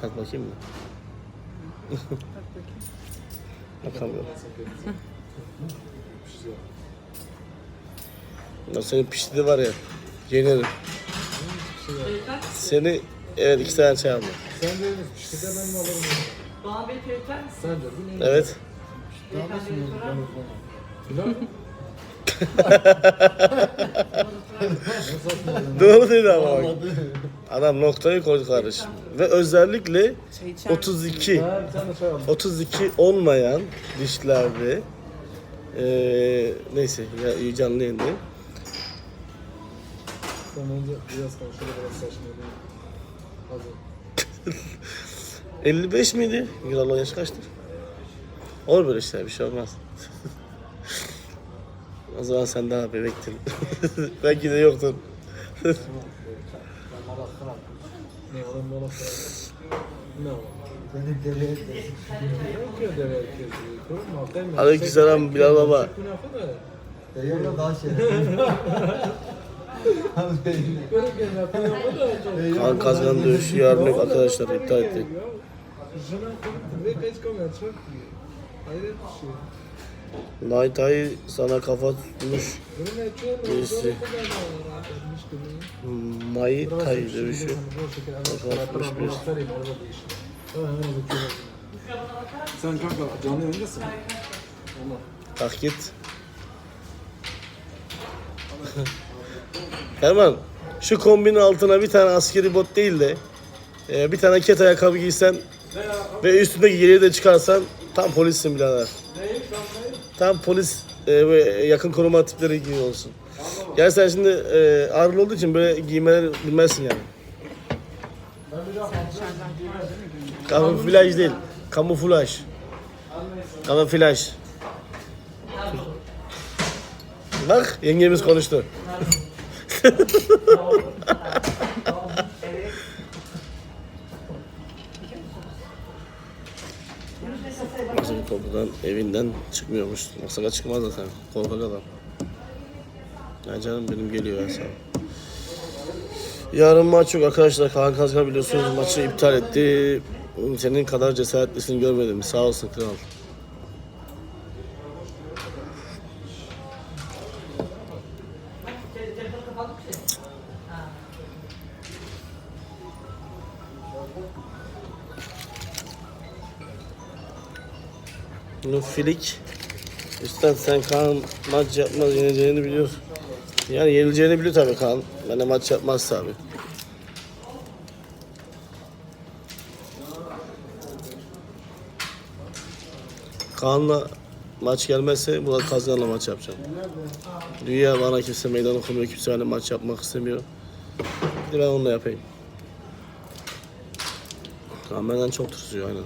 Sert bakayım mı? Bakamıyorum. Ya senin pişti var ya. Yenerim. Seni evet iki tane çay aldım. Sen de pişkide ben mi alırım? Bana bir misin? Sen de değil mi? Evet. Pilav mı? Ne saçmalıyorsun? Doğru dedi ama bak. Adam noktayı koydu kardeşim. Ve özellikle Çay içer 32 Ha, bir tane çay aldım. 32 olmayan dişlerde eee neyse ya canlı yayında. Sen önce biraz konuşalım biraz saçmalıyor. Hazır. 55 miydi? Yılan yaş kaçtır? Olur böyle şeyler bir şey olmaz. o zaman sen daha bebektin. Belki de yoktun. Oğlum bana Ne oğlum? Bilal Baba. Kan kazan dövüşü yarın yok arkadaşlar iptal ettik. Muay Thai sana kafa tutmuş. Birisi. şey dövüşü. biliyorsun, bu şekilde evet, Bakalım, taraflara hoş bir bir- göstereyim, orada değişir. Hemen hemen bakıyorum. Sen kanka canlı yayındasın. Kalk git. Erman şu kombinin altına bir tane askeri bot değil de e, bir tane ket ayakkabı giysen ve üstündeki yeleği de çıkarsan tam polissin birader. Tam polis e, ve yakın koruma tipleri gibi olsun. Yani sen şimdi e, ağırlı olduğu için böyle giymeleri bilmezsin yani. Kamuflaj değil. Kamuflaj. Kamuflaj. Bak yengemiz konuştu. korkudan evinden çıkmıyormuş. Masaka çıkmaz zaten. Korkak adam. Ya canım benim geliyor ya sağ. Yarın maç yok arkadaşlar. Kaan Kazgan biliyorsunuz maçı iptal etti. Senin kadar cesaretlisini görmedim. Sağ olsun kral. Filik. Üstad sen Kaan maç yapmaz yeneceğini biliyor. Yani yenileceğini biliyor tabii Kaan. Ben de maç yapmaz tabii. Kaan'la maç gelmezse Murat Kazgan'la maç yapacağım. Dünya bana kimse meydan okumuyor, kimse hani maç yapmak istemiyor. Bir ben onunla yapayım. Kaan benden çok tırsıyor aynen.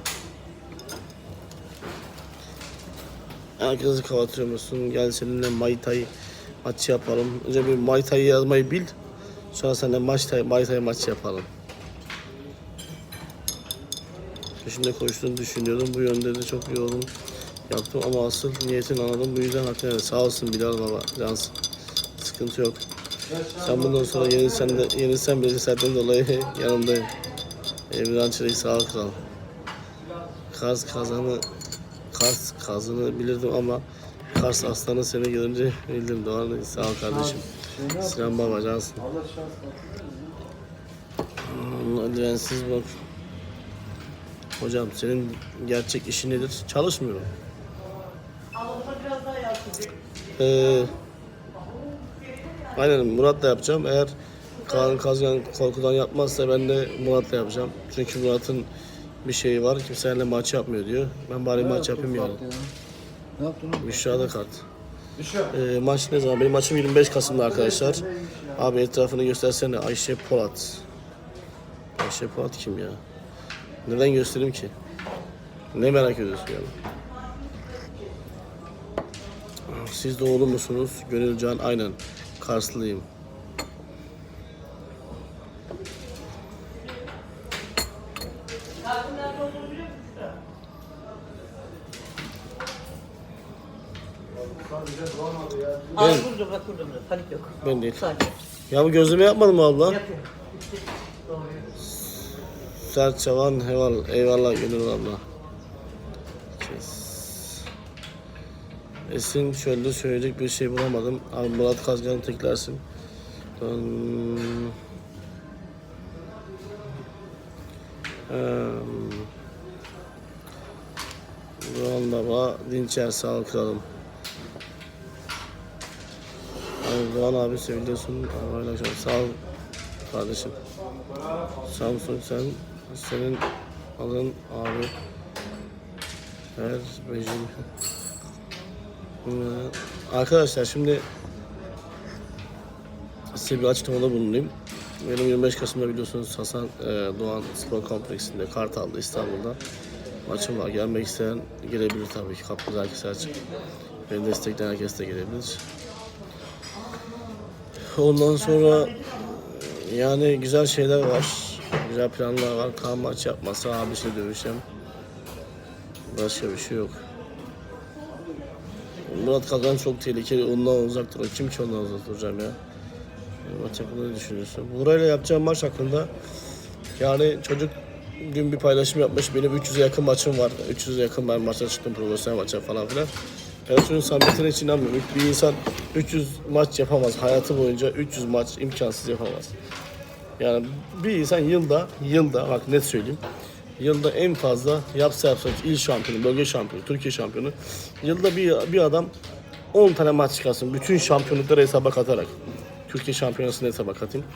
Herkesi kapatıyor musun? Gel seninle Thai maçı yapalım. Önce bir Muay Thai yazmayı bil. Sonra seninle maç Thai maçı yapalım. Peşinde koştuğunu düşünüyordum. Bu yönde de çok yoğun yaptım ama asıl niyetini anladım. Bu yüzden yani. sağ olsun Bilal baba. Cansın. Sıkıntı yok. Sen bundan sonra yenilsen de yenilsen bile senden dolayı yanındayım. Emirhan Çelik sağ ol kral. Kars kazanı Kars kazını bilirdim ama Kars aslanı seni görünce bildim. Doğru sağ ol kardeşim. Sinan baba cansın. Dirensiz bak. Hocam senin gerçek işin nedir? Çalışmıyorum. Ee, aynen Murat'la yapacağım. Eğer Kaan Kazgan korkudan yapmazsa ben de Murat'la yapacağım. Çünkü Murat'ın bir şeyi var. Kimseyle maç yapmıyor diyor. Ben bari maç yapayım yani. Ne yaptın oğlum? Büşra'da kart. Ee, maç ne zaman? Benim maçım 25 Kasım'da arkadaşlar. Abi etrafını göstersene. Ayşe Polat. Ayşe Polat kim ya? Neden göstereyim ki? Ne merak ediyorsun yani? Siz doğulu musunuz? Gönülcan aynen. Karslıyım. Burada burada. Panik yok. Ben değil. Sakin. Ya bu gözleme yapmadın mı abla? Yapıyorum. Bitti. Doğru. Serçavan eyvallah, eyvallah Gönül abla. Kes. Esin çölde söyleyecek bir şey bulamadım. Abi Murat Kazgan'ı teklersin. Hmm. Hmm. Doğan Baba, Dinçer sağ ol kralım. Doğan abi seviyorsun. Abi akşam sağ ol kardeşim. Samsun sen, senin adın abi. Her bejim. Ee, Arkadaşlar şimdi size bir açıklamada bulunayım. Benim 25 Kasım'da biliyorsunuz Hasan e, Doğan Spor Kompleksinde Kartal'da İstanbul'da maçım var. Gelmek isteyen gelebilir tabii ki. Kapımız herkese açık. Beni destekleyen herkes de gelebilir. Ondan sonra yani güzel şeyler var. Güzel planlar var. Kan maç yapmasa abisiyle dövüşeceğim. Başka bir şey yok. Murat Kazan çok tehlikeli. Ondan uzak dur. Kim ki ondan uzak duracağım ya? Maç hakkında ne düşünüyorsun? Burayla yapacağım maç hakkında yani çocuk dün bir paylaşım yapmış. Benim 300'e yakın maçım var. 300'e yakın ben maça çıktım profesyonel maça falan filan. Ben çocuğun samimiyetine hiç inanmıyorum. Bir insan 300 maç yapamaz. Hayatı boyunca 300 maç imkansız yapamaz. Yani bir insan yılda, yılda bak net söyleyeyim. Yılda en fazla yapsa yapsa il şampiyonu, bölge şampiyonu, Türkiye şampiyonu. Yılda bir, bir adam 10 tane maç çıkarsın. Bütün şampiyonlukları hesaba katarak. Türkiye şampiyonasını hesaba katayım.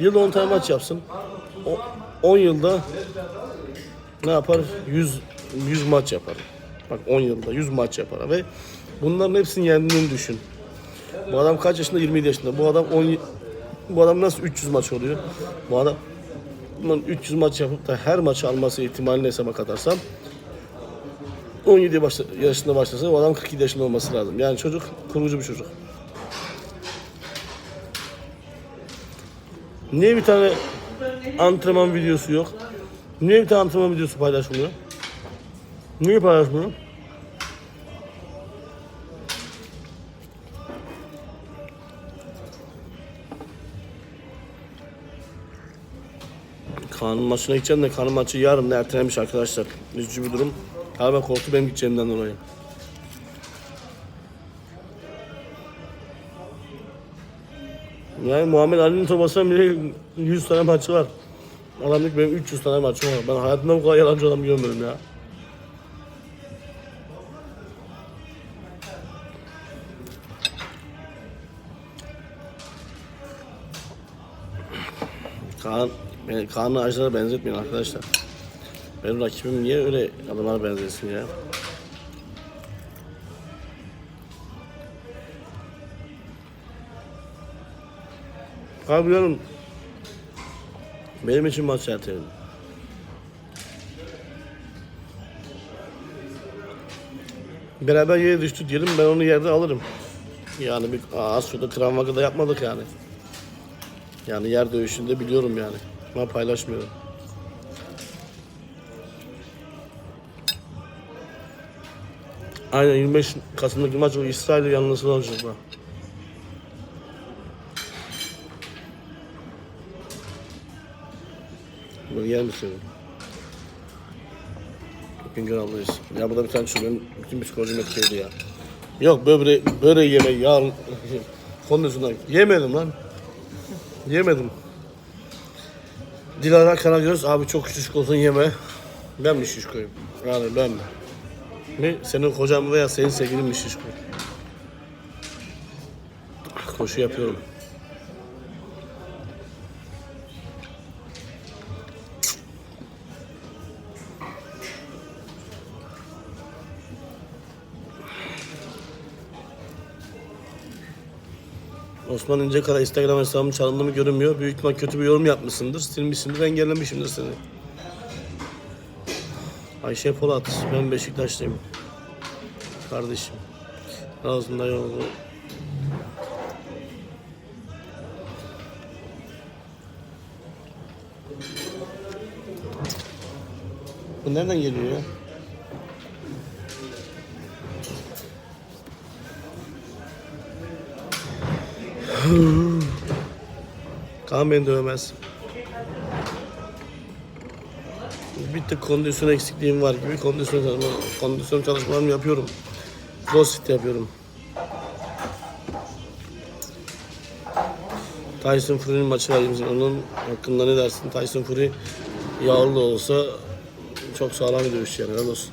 Yılda 10 tane maç yapsın. O, 10 yılda ne yapar? 100 100 maç yapar. Bak 10 yılda 100 maç yapar ve bunların hepsini yendiğini düşün. Bu adam kaç yaşında? 27 yaşında. Bu adam 10 bu adam nasıl 300 maç oluyor? Bu adam bunun 300 maç yapıp da her maçı alması ihtimalini hesaba katarsam 17 başla, yaşında başlasa o adam 47 yaşında olması lazım. Yani çocuk kurucu bir çocuk. Niye bir tane antrenman videosu yok? Niye bir tane antrenman videosu paylaşmıyor? Niye paylaşmıyor? Kanun maçına gideceğim de kanun maçı yarın da ertelenmiş arkadaşlar. Üzücü bir durum. Galiba korktu benim gideceğimden dolayı. Yani Muhammed Ali'nin toplasam bile 100 tane maçı var. Adam diyor benim 300 tane maçım var. Ben hayatımda bu kadar yalancı adam görmedim ya. Kaan, beni Kaan'ı Ajdar'a benzetmeyin arkadaşlar. Benim rakibim niye öyle adamlara benzesin ya? Abi yarın benim için maç erteledim. Beraber yere düştü diyelim ben onu yerde alırım. Yani bir az şurada travma da yapmadık yani. Yani yer dövüşünde biliyorum yani. Ama paylaşmıyorum. Aynen 25 Kasım'daki maç o İsrail'le yanlısı olacak bak. Bunu yer misin? Güngör ablayız. Ya burada bir tane şu benim bütün psikolojim etkiledi ya. Yok böbre, böreği yeme yağ konusunda yemedim lan. Yemedim. Dilara Karagöz abi çok şişko olsun yeme. Ben mi şişkoyum? Yani ben mi? Ne? Senin kocan veya senin sevgilin mi şişko? Koşu yapıyorum. Osman İncekara Instagram hesabım çalındı mı görünmüyor. Büyük ihtimal kötü bir yorum yapmışsındır. Silmişsindir, engellemişimdir seni. Ayşe Polat, ben Beşiktaşlıyım. Kardeşim. Ağzında yolu. Bu nereden geliyor ya? Kaan beni dövmez. Bir tık kondisyon eksikliğim var gibi kondisyon, kondisyon çalışmalarımı yapıyorum. Crossfit yapıyorum. Tyson Fury'nin maçı var. bizim. Onun hakkında ne dersin? Tyson Fury yağlı da olsa çok sağlam bir dövüşçü yani. Helal olsun.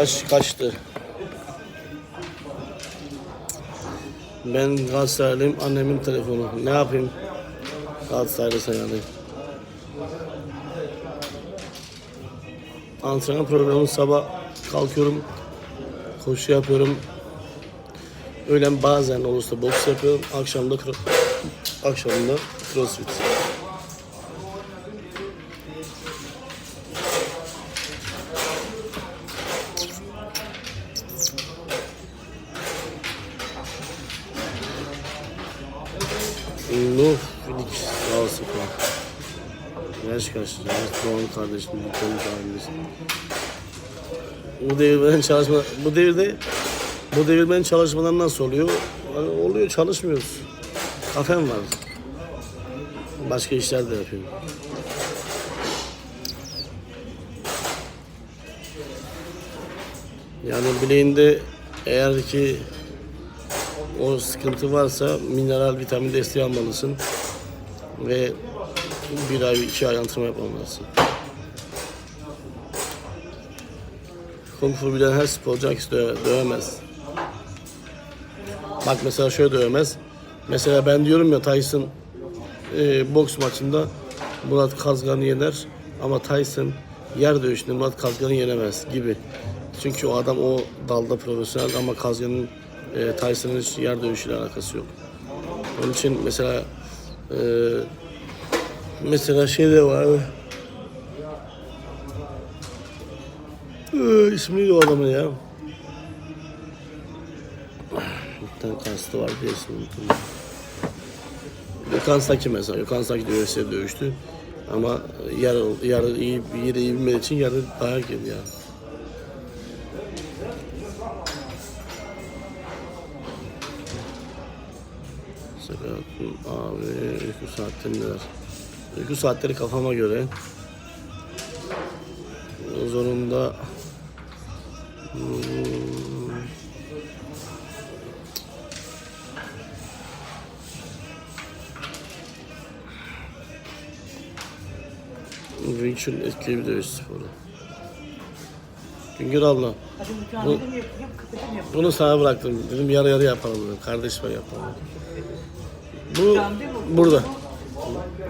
Yaş kaçtı? Ben Galatasaraylıyım, annemin telefonu. Ne yapayım? Galatasaraylı yani. Antrenman programı sabah kalkıyorum, koşu yapıyorum. Öğlen bazen olursa boks yapıyorum, akşamda akşamında crossfit. Yaş Doğan kardeşim, Doğan abimiz. Bu devirmenin çalışma, bu devirde bu devirmenin çalışmaları nasıl oluyor? Hani oluyor çalışmıyoruz. Kafem var. Başka işler de yapıyorum. Yani bileğinde eğer ki o sıkıntı varsa mineral vitamin desteği almalısın. Ve bir ay, iki ay antrenman yapmamalısın. Kung fu bilen her sporcu herkes döve- dövemez. Bak mesela şöyle dövemez. Mesela ben diyorum ya Tyson e, boks maçında Murat Kazgan'ı yener ama Tyson yer dövüşünde Murat Kazgan'ı yenemez gibi. Çünkü o adam o dalda profesyonel ama Kazgan'ın e, Tyson'ın yer dövüşüyle alakası yok. Onun için mesela e, mesela şey de var. Ee, ismi neydi o adamın ya? Bir kastı var diye unuttum. Gökhan Saki mesela. Gökhan Saki de UFC'de dövüştü. Ama yer, yer iyi, yeri iyi bilmediği için yerde dayak yedi ya. Sakaratın abi uyku saatleri neler? Uyku saatleri kafama göre. Zorunda Hmm. Wing Chun etkili bir dövüş sporu. Güngör abla, yapayım. bunu sana bıraktım. Dedim yarı yarı yapalım dedim. Kardeş ben yapalım. Bu burada.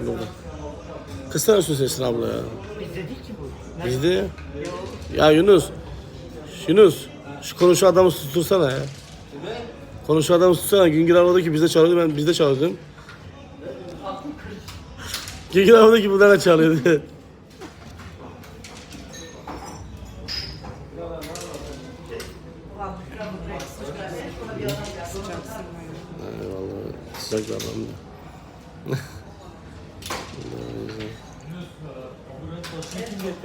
Burada. Kısa şu sesini abla ya. Biz dedik ki bu. Bizde ya. Ya Yunus. Yunus. Şu konuşu adamı sustursana ya. Konuşu adamı sustursana. Güngör abla ki bizde çalıyordu ben bizde çalıyordum. Güngör abla ki bunlarla çalıyordu. Eyvallah. Sıcak da adam da.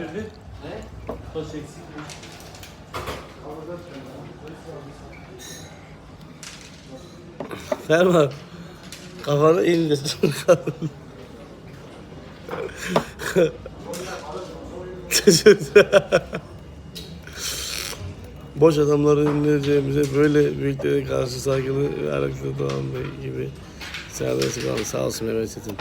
Getirdi? Taş eksik. Ferman. Kafanı indir. Boş adamları dinleyeceğimize böyle büyüklere karşı saygılı ve araklı Doğan Bey gibi serbest kalan sağ olsun Mehmet Çetin.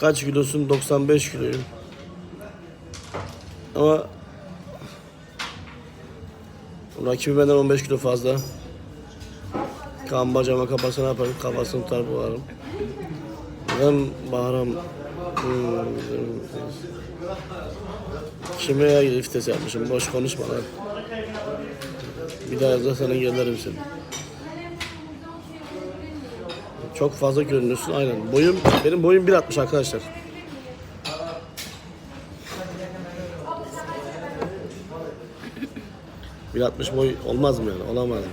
Kaç kilosun? 95 kiloyum. Ama Rakibi benden 15 kilo fazla. Kan bacağıma kapatsa ne yaparım? Kafasını tutar boğarım. Ben bağıram. Hmm, Kime ya yapmışım? Boş konuşma lan. Bir daha yazarsan engellerim seni. Çok fazla görünüyorsun aynen. Boyum, benim boyum 1.60 arkadaşlar. Bir 60 boy olmaz mı yani? Olamaz mı?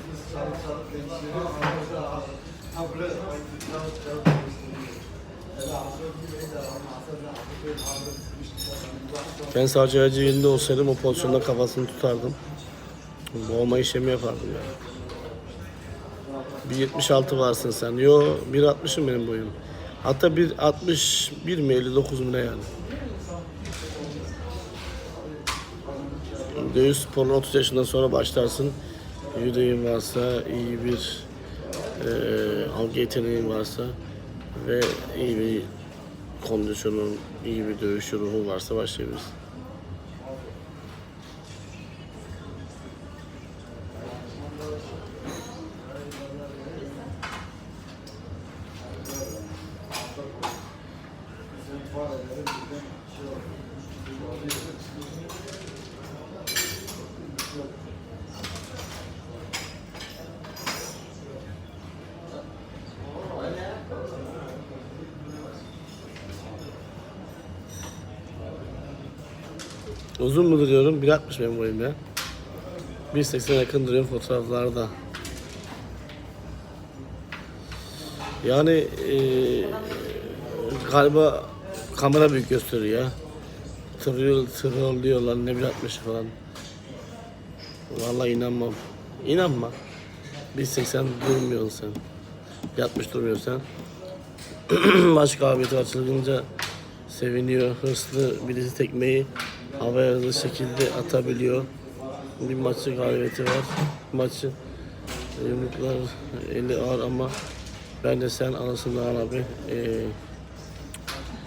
Ben sadece acı olsaydım o pozisyonda kafasını tutardım. Boğma işlemi yapardım yani. Bir 76 varsın sen. Yo 1.60'ım benim boyum. Hatta 1.61 mi 59 mu ne yani. Dövüş sporuna 30 yaşından sonra başlarsın. Yüreğin varsa, iyi bir eee algı yeteneğin varsa ve iyi bir kondisyonun, iyi bir dövüş ruhu varsa başlayabilirsin. Uzun mu duruyorum? 1.60 benim boyum ya. 1.80 yakın duruyorum fotoğraflarda. Yani eee galiba kamera büyük gösteriyor ya. Troll, trollüyorlar ne 1.60 falan. Vallahi inanmam. İnanma. 1.80 durmuyorsun sen. Yatmış duruyorsun sen. Maç kabiliyeti açılınca seviniyor. Hırslı birisi tekmeyi havaya hızlı şekilde atabiliyor. Bir maçı galibiyeti var. Maçı yumruklar eli ağır ama ben de sen anasını al abi. Ee,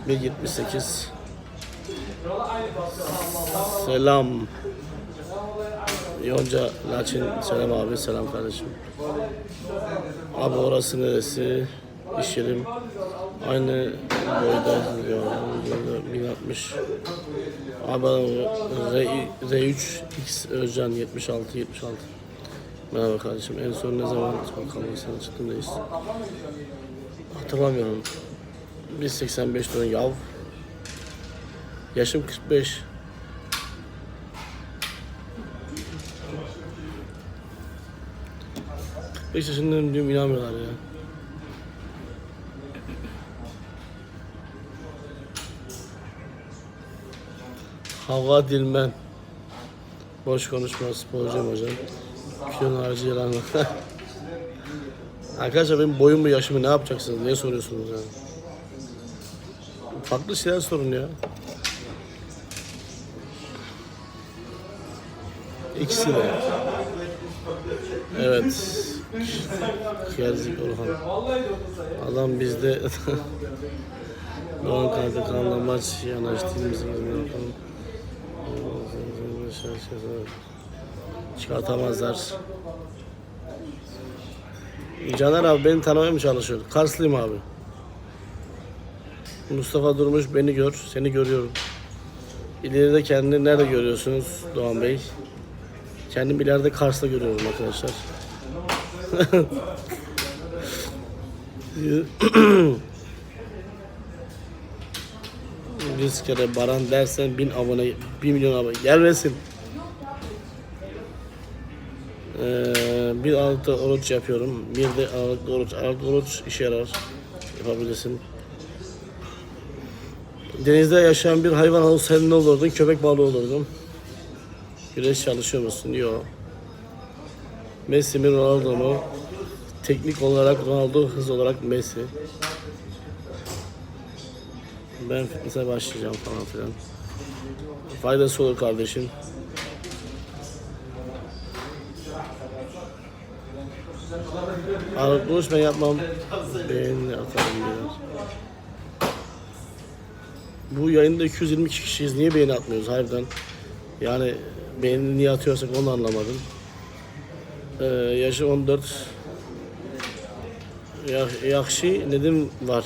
1.78 Selam Yonca Laçin selam abi selam kardeşim. Abi orası neresi? İş. Aynı boyda diyor. 1060. Abi R, R3 X Özcan 76 76. Merhaba kardeşim. En son ne zaman bakalım sana reis. Hatırlamıyorum. 1.85 ton yav. Yaşım 45. Beş yaşındayım diyorum inanmıyorlar ya. Hava Dilmen. Boş konuşma sporcuyum hocam. Kilon harici yalan. Arkadaşlar benim boyumu yaşımı ne yapacaksınız? Niye soruyorsunuz yani? Farklı şeyler sorun ya. İkisi de. Evet. Kıyarcık Orhan. Adam bizde Doğan Kanka kanalına maç yanaştığımız gibi yapalım. Çıkartamazlar. Caner abi beni tanımaya mı çalışıyor? Karslıyım abi. Mustafa Durmuş beni gör, seni görüyorum. İleride kendini nerede görüyorsunuz Doğan Bey? Kendimi ileride Kars'ta görüyorum arkadaşlar. Yüz kere Baran dersen bin abone, bir milyon abone gelmesin. Ee, bir aralıkta oruç yapıyorum. Bir de aralıkta oruç. Aralıkta oruç işe yarar. Yapabilirsin. Denizde yaşayan bir hayvan olsaydın ne olurdun? Köpek balığı olurdum. Güreş çalışıyor musun? Yok. Messi mi Ronaldo mu? Teknik olarak Ronaldo, hız olarak Messi. Ben fitness'e başlayacağım falan filan. Faydası olur kardeşim. Ağırlık duruş ben yapmam. Beğeni atarım diyor. Bu yayında 222 kişiyiz. Niye beğeni atmıyoruz harbiden? Yani beğeni niye atıyorsak onu anlamadım. Ee, yaşı 14. Ya, yakşı nedim var.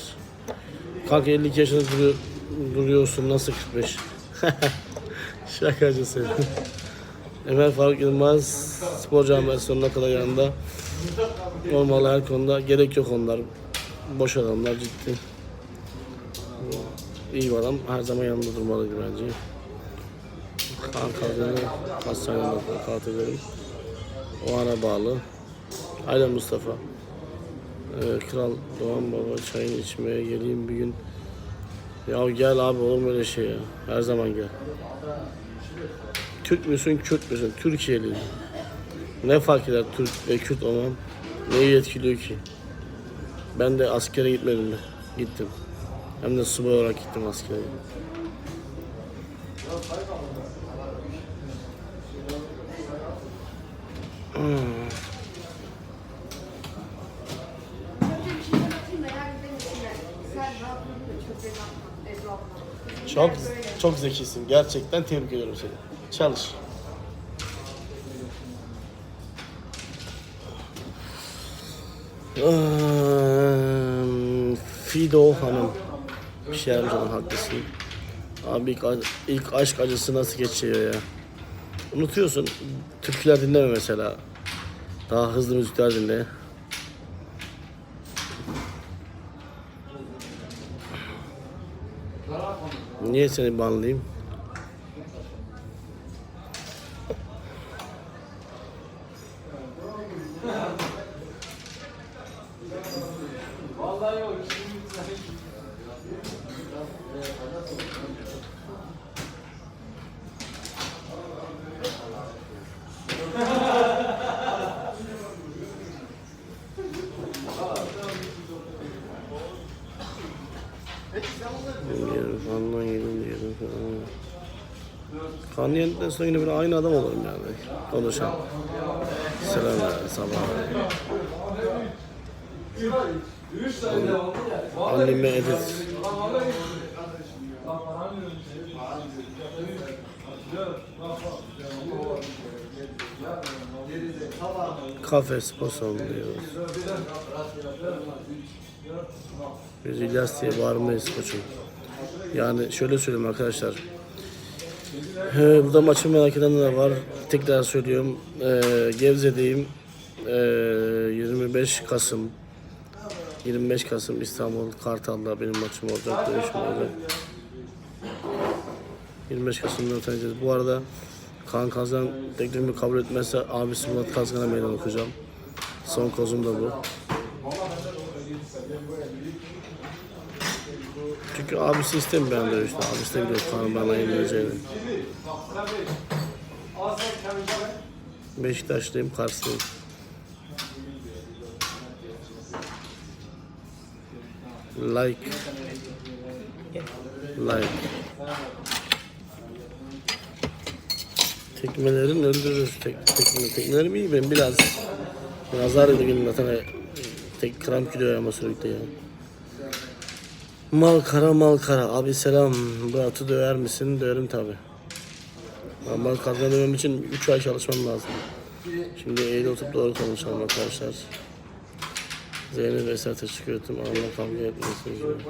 Kanka 52 yaşında duruyor, duruyorsun nasıl 45? Şakacı sen. Ömer Faruk Yılmaz spor camiası sonuna kadar yanında. Normal her konuda gerek yok onlar. Boş adamlar ciddi. İyi bir adam her zaman yanında durmalıydı bence. Kaan Kazan'ı hastanede vefat. O ana bağlı. Aynen Mustafa. Ee, Kral Doğan Baba çayını içmeye geleyim bir gün. Ya gel abi olur mu öyle şey ya? Her zaman gel. Türk müsün, Kürt müsün? Türkiye'li. Ne fark eder Türk ve Kürt olmam? Neyi etkiliyor ki? Ben de askere gitmedim mi? Gittim. Hem de subay olarak gittim askere. Çok çok zekisin. Gerçekten tebrik ediyorum seni. Çalış. Fido Hanım. Bir şey yapacağım haklısın. Abi ilk, ilk aşk acısı nasıl geçiyor ya? Unutuyorsun. Türküler dinleme mesela. Daha hızlı müzikler dinle. Niye seni banlayayım? Yerim falan yedim yedim falan. Kan sonra yine böyle aynı adam olurum yani. Konuşan. Selamlar sabah. Anneme edit. Kafe spor salonu diyoruz. Biz İlyas diye bağırmayız koçum. Yani şöyle söyleyeyim arkadaşlar. Burada maçı merak edenler var. Tekrar söylüyorum. Ee, Gebze'deyim. Ee, 25 Kasım 25 Kasım İstanbul Kartal'da benim maçım olacak, dövüşüm olacak. 25 Kasım'da tanıyacağız. Bu arada Kaan Kazan teklifimi kabul etmezse abisi Murat Kazgan'a meydan okuyacağım. Son kozum da bu. Çünkü abisi istemiyor ben dövüşte. Abisi de biliyor Kaan'ın bana yenileceğini. Beşiktaşlıyım, Karslıyım. Like. Like. Tekmelerin öldürür. Tek, tekme, tekmelerim iyi benim biraz. Nazar gün zaten tek kramp gidiyor ama sürekli ya. Mal kara mal kara. Abi selam. Bu atı döver misin? Döverim tabi. Mal kazanmam için 3 ay çalışmam lazım. Şimdi eğil oturup doğru konuşalım arkadaşlar. Zeynep Esat'a çıkıyordum. Allah kavga etmesin.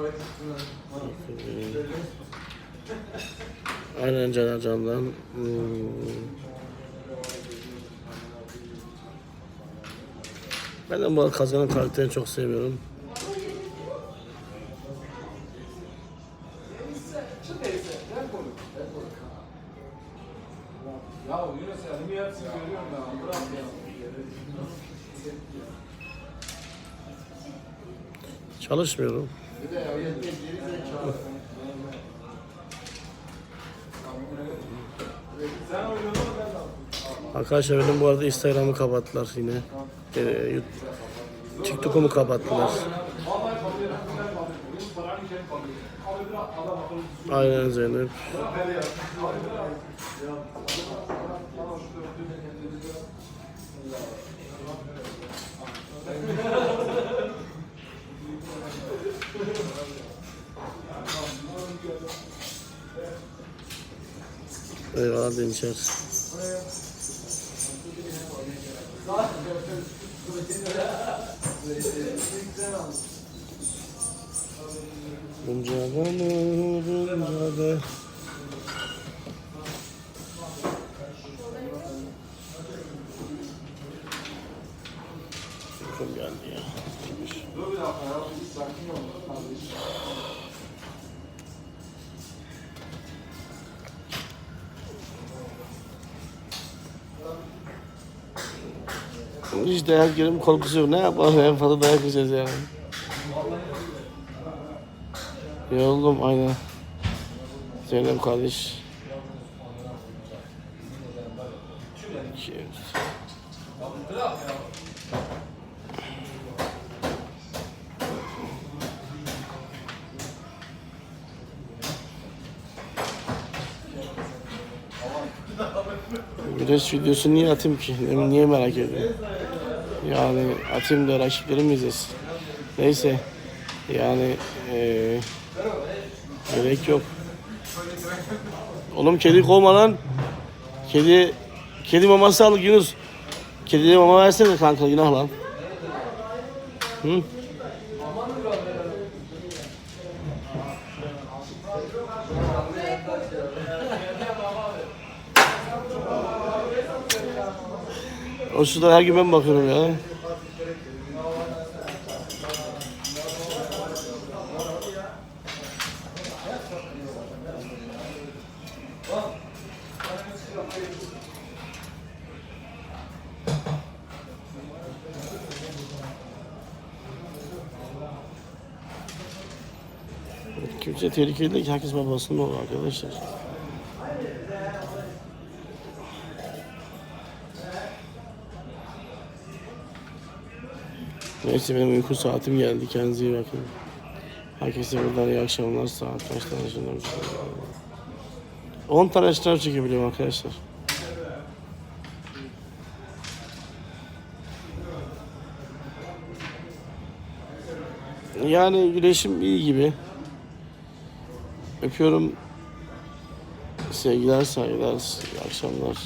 Aynen Caner Can'dan. Hmm. Ben de bu kazanan karakterini çok seviyorum. Ya Yunus ya niye hepsini görüyorum ya? Bırak ya. Çalışmıyorum. Sen oynadın mı ben de Arkadaşlar benim bu arada Instagram'ı kapattılar yine. Ee, Yut- TikTok'umu kapattılar. Vallahi kapıyorum. Eyvallah Dinçer. Bunca bana bunca da Uykum geldi ya. Dur bir dakika ya. Sakin ol. Hiç dayak yerim korkusu yok. Ne yapalım en fazla dayak yiyeceğiz yani. Yoruldum aynen. Zeynep kardeş. İki. Güreş videosu niye atayım ki? Niye merak ediyorum? Yani atayım da rakiplerim izlesin. Neyse. Yani eee gerek yok. Oğlum kedi kovma lan. Kedi kedi maması al Yunus. Kediye mama versene kanka günah lan. Hı? O suda her gün ben bakıyorum ya. Kimse tehlikeli değil ki herkes babasının oğlu arkadaşlar. Neyse benim uyku saatim geldi. Kendinize iyi bakın. Herkese buradan iyi akşamlar. Saat kaç tane şimdi? 10 tane sınav çekebiliyorum arkadaşlar. Yani güneşim iyi gibi. Öpüyorum. Sevgiler, saygılar, akşamlar.